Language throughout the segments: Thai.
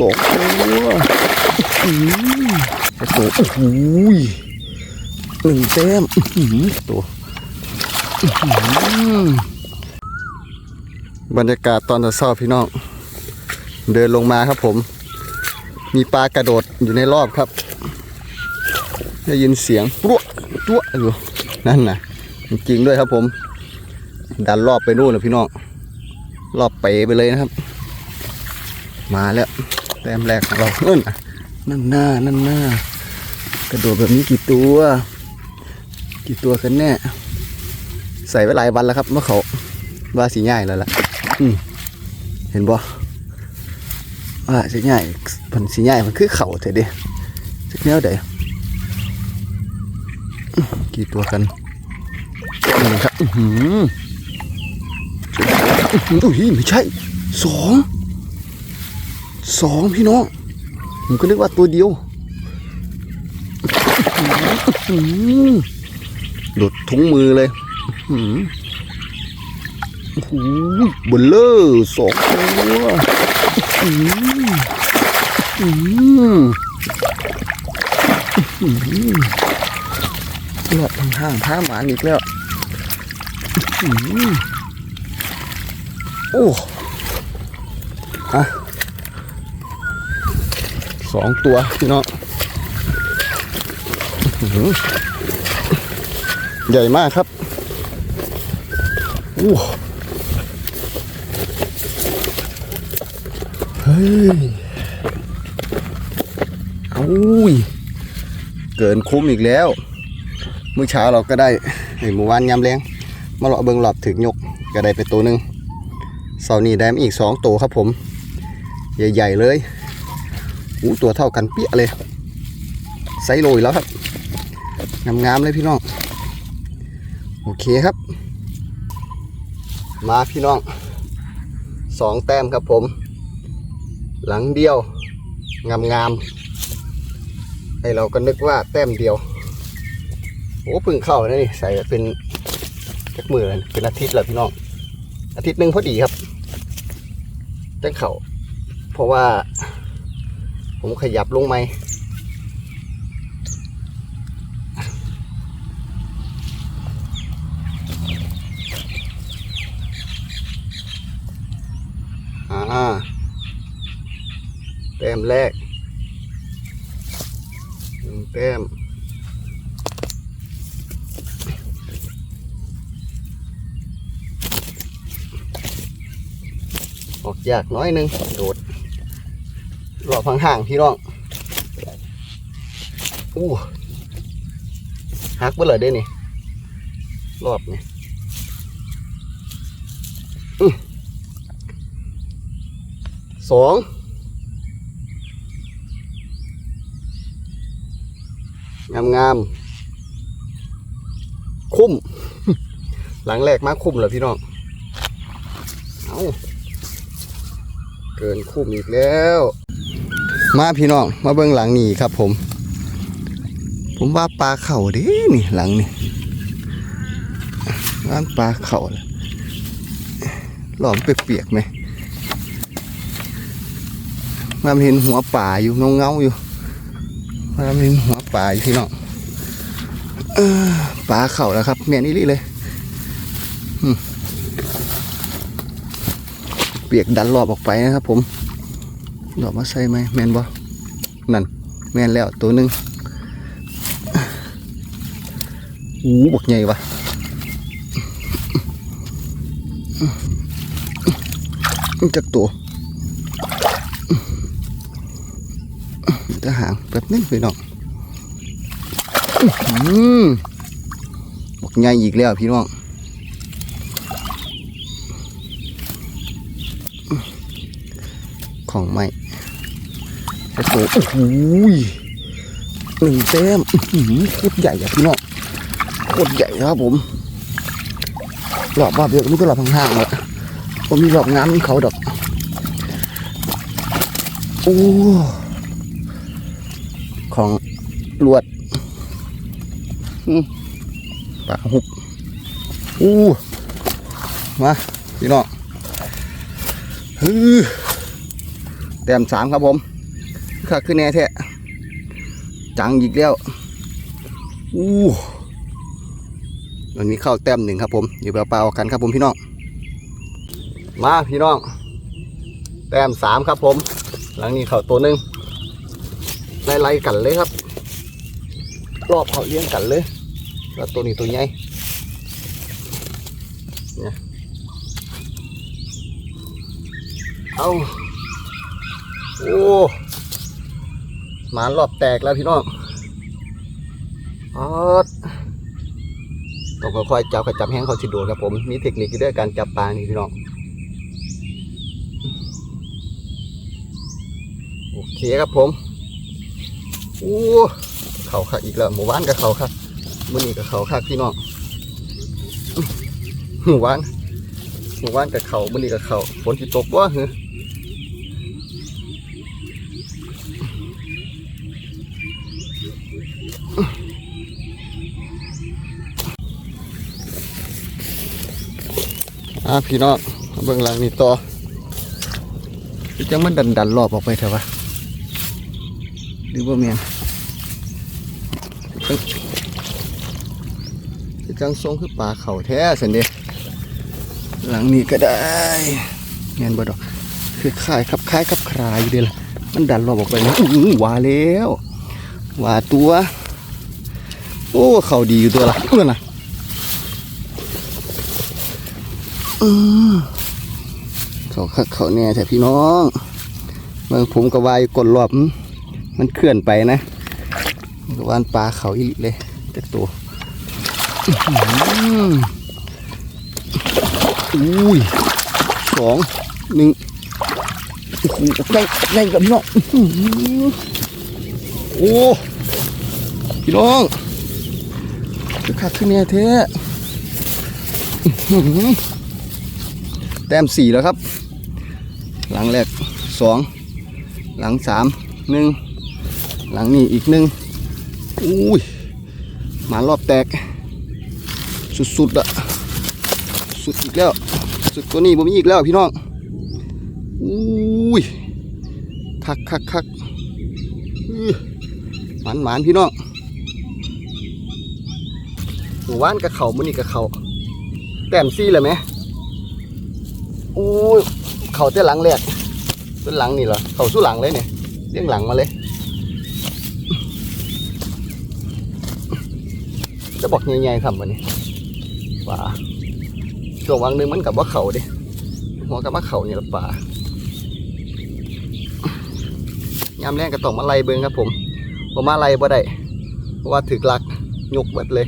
สองตัวอื้อหือกระโดดโอ้โหยหนึ่งแต้มอือหือตัวอือหือบรรยากาศตอนเช้าพี่น้อง เดินลงมาครับผม มีปลากระโดดอยู่ในรอบครับ ได้ยินเสียงปั้วปั้วอยู่นั่นนะจริงด้วยครับผม ดันรอบไปนู่นเลยพี่น้อง รอบเป๋ไปเลยนะครับ มาแล้ว แต้มแรกของเราเอ้นน่ะนั่นหน้านั่นหน้ากระโดดแบบนี้กี่ตัว กี่ตัวกันแน่ ใส่ไว้หลายวันแล้วครับเมื่อเขาว่าสีง่ายแล้วล่ะเห็นบ่ว่าสีง่ายมันสีง่ายมันคือเข่าเถอะเดิสักแนวเดกี่ตัวกันหนี่ครับอือหืออื้อออุ้ยไม่ใช่สอง สองพี่น้อง ผมก็นึกว่าตัวเดียวหลุดถุงมือเลยหือโอ้โหบลเลอร์สองตัวอื้อหืออื้อหืออื้อหือหลอดห่างผ้าหมาอีกแล้วอื้อหือโอ้อะ สองตัวพี่น้องใหญ่มากครับอู้เฮ้ยอุ้ยเกินคุ้มอีกแล้ว เมื่อเช้าเราก็ได้ไอหมู่วานยำแรงมาเลาะเบิงหลอบถึงยกก็ได้ไปตัวหนึ่งเสาร์นี้ได้มาอีกสองตัวครับผม ใหญ่ ๆ เลย อู้ตัวเท่ากันเปี้ยเลยไซโลอีกแล้วครับงามๆเลยพี่น้อง โอเคครับ มาพี่น้องสองแต้มครับผม หลังเดียว งามๆไอเราก็นึกว่าแต้มเดียว โอ้พึ่งเข้านะนี่ใส่เป็นจักมือเลยเป็นอาทิตย์แล้วพี่น้อง อาทิตย์หนึ่งพอดีครับจังเข่าเพราะว่า ผมขยับลงไหมอ่าแต้มแรกหนึ่งแต้มออกยากน้อยหนึง โดด รอบห่างๆพี่น้องอู้ฮักเบ่เลยเด้นี่รอบนี่สองงามงามๆคุ้ม หลังแรกมาคุ้มเหรอพี่น้อง เอาเกินคุ้มอีกแล้ว มาพี่น้องมาเบิ่งหลังนี่ครับ ผม ผมว่าปลาเข่าด้นี่หลังนี่ว่างปลาเข่าเลยหลอมเปียกๆไหมมาเห็นหัวป่าอยู่เงาเงาๆอยู่มาเห็นหัวป่าอยู่พี่น้องปลาเข่าแล้วครับเมียนี่เลยเปียกดันรอบออกไปนะครับผม ดอกมาใส่ไหมแมนบ่นั่นแมนแล้วตัวหนึ่งอู้บกใหญ่วะจักตัวจะหางแบบนึงไปน้องบกใหญ่อีกแล้วพี่น้องของใหม่ โอ้โหหนึ่งแต้มหือโคตรใหญ่อะพี่น้องโคตรใหญ่ครับผมหลอบว่าเดียวก็มีก็หลอบห่างๆเลยผมมีหลอบงามของเขาดอกโอ้ของลวดอืมปลาหุบอู้มาพี่น้องฮือแต้มสามครับผม ค่าขึ้นแน่แท้จังอีกแล้วอู้มันมีข้าวแต้มหนึ่งครับผมเดี๋ยวเปล่าๆกันครับผมพี่น้องมาพี่น้อง แต้มสามครับผม หลังนี้เขาตัวหนึ่งไล่ๆกันเลยครับ รอบเขาเลี้ยงกันเลย แล้วตัวนี้ตัวใหญ่เนี่ยเอาโอ้ หมานรอบแตกแล้วพี่น้องออดต้องค่อยๆจับกับจับแห้งเขาสิโดดครับผม มีเทคนิคด้วยการจับปลานี่พี่น้อง โอเคครับผมโอ้เขาคักอีกแล้วหมู่บ้านกับเขาคักมื้อนี้กับเขาคักพี่น้องหมู่บ้านหมู่บ้านกับเขามื้อนี้กับเขาฝนสิตกบ่เห ออะพี่น้องมาเบิ่งหลังนี่ต่อจังมันดันดันรอบออกไปเถอะวะหรือว่าเมียนจังทรงคือปลาเข่าแท้สันเดหลังนี้ก็ได้เมียนบดอก คือคลายครับคลายครับคลายอยู่เด้ล่ะมันดันรอบออกไปนะอื้ว่าแล้วว่าตัว โอ้ เข่าดีอยู่ตัวละเพื่อนนะอืม เขาคักเขาแน่แต่พี่น้องเมืองผมกับวายกดรอบอื้อมันเคลื่อนไปนะมันก็วานปลาเขาอีหลิเลยจากตัวอุ้ยสองหนึ่งโอ้โหได้กับพี่น้องโอ้พี่น้องจะคักขึ้นแน่แท้ แต้มสี่แล้วครับ หลังแรกสองหลังสามหนึ่งหลังนี้อีกหนึ่งอุ้ยหมารอบแตก สุดๆอะสุดอีกแล้ว สุดกว่านี้ผมมีอีกแล้วพี่น้องอุ้ยคักคักคักหมานหมานพี่น้องหมู่บ้านกับเขามันนี่กับเขาแต้มซี่เลยไหม อ้ยเขาเต้หลังแรกเป็นหลังนี่เหรอเขาสู้หลังเลยเนี่ยเลี้ยงหลังมาเลยจะบอกใหญ่ๆทำมาเนี่ยป่าช่วงวังหนึงมันกับว่าเขาดิหัวกับว่าเขานี่ละป่ายามแรงก็ต้องมาไล่เบิ้งครับผมผมมาไล่บ่ได้เพราะว่าถึกหลักยกเบิดเลย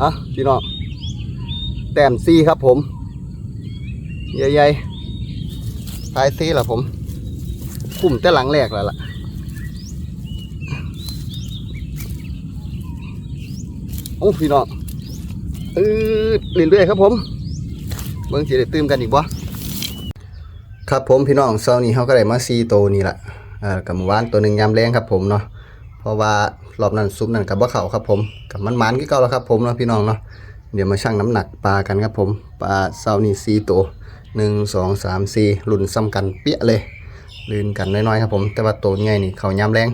อะพี่น้องแต้มซี่ครับผม ใหญ่ๆท้ายซีล่ะผมกลุ่มแต่หลังแรกแล้วล่ะโอ้พี่น้องเออเรื่อยๆครับผมเบิ่งสิได้ตื่มกันอีกบ่ครับผมพี่น้องเช้านี้เขาก็ได้มาซีโตนี่ละอ่ากับหมู่บ้านตัวหนึ่งยามแรงครับผมเนาะเพราะว่ารอบนั้นซุปนั่นกับว่าเขาครับผมกับมันมันก็เก่าแล้วครับผมเนาะพี่น้องเนาะเดี๋ยวมาชั่งน้ำหนักปลากันครับผมปลาเช้านี้ซีโต หนึ่งสองสามสี่รุ่นซ้ำกันเปี้ยเลยลื่นกันน้อยๆครับผมแต่ว่าตัวใหญ่นี่เขายามแรง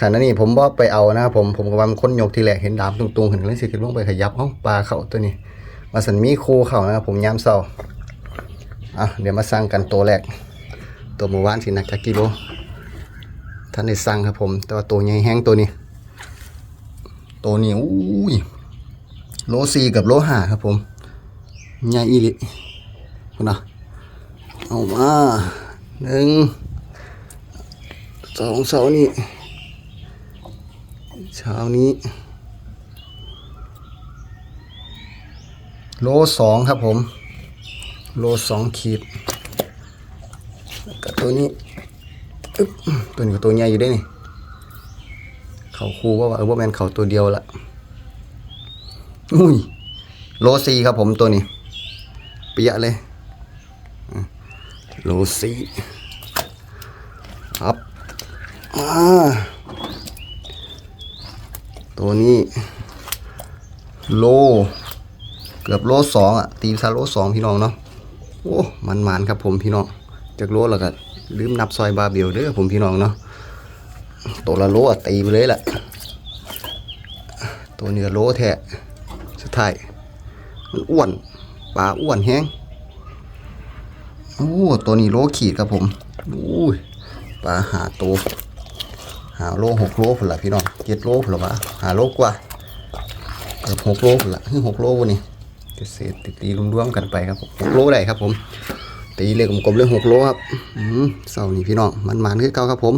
ขณะนี้ผมบ่ไปเอานะครับผมผมก็ว่ามันค้นยกทีแรกเห็นดามตุงๆเห็นเลยสิขึ้นลงไปขยับห้องปลาเข่าตัวนี้มาสันมีคูเขานะครับผมยามเช้าอะเดี๋ยวมาสั่งกันตัวแรก ตัวหมู่บ้านสินักจักกิโลท่านได้สั่งครับผม แต่ว่าตัวใหญ่แห้งตัวนี้ ตัวนี้อุ้ยโลสี่กับโลห้าครับผมใหญ่อีหลิ นะเอามาหนึ่งสองเสานี้เช้านี้ โลสองครับผม โลสองขีดกับตัวนี้ตัวนี้ก็ตัวใหญ่อยู่ได้นี่เขาคูว่าว่าเออว่าแมนเขาตัวเดียวละอุ้ยโลสี่ครับผมตัวนี้เปียะเลย โลสีครับมาตัวนี้ โล เกือบโลสองอะ ตีซาโลสองพี่น้องเนาะโอ้มันมันครับผมพี่น้องจากโลแล้วก็ลืมนับซอยบาร์เบลเด้อผมพี่น้องเนาะตัวละโลอะตีไปเลยแหละตัวเนื้อโลแท้สุดท้ายมันอ้วนปลาอ้วนแฮง โอ้ตัวนี้โลขีดครับผมอู้ยปลาหาตัวหาโลหกโลพุ่นละพี่น้องเจ็ดโลพุ่นละวะหาโลกว่าเกือบหกโลพุ่ละหกโลวันนี้เศษๆตีรวมๆกันไปครับผมหกโลได้ครับผมตีเลขกลมๆเรื่องหกโลครับอืมเสาร์นี้พี่น้องมันๆคือเก่าครับผม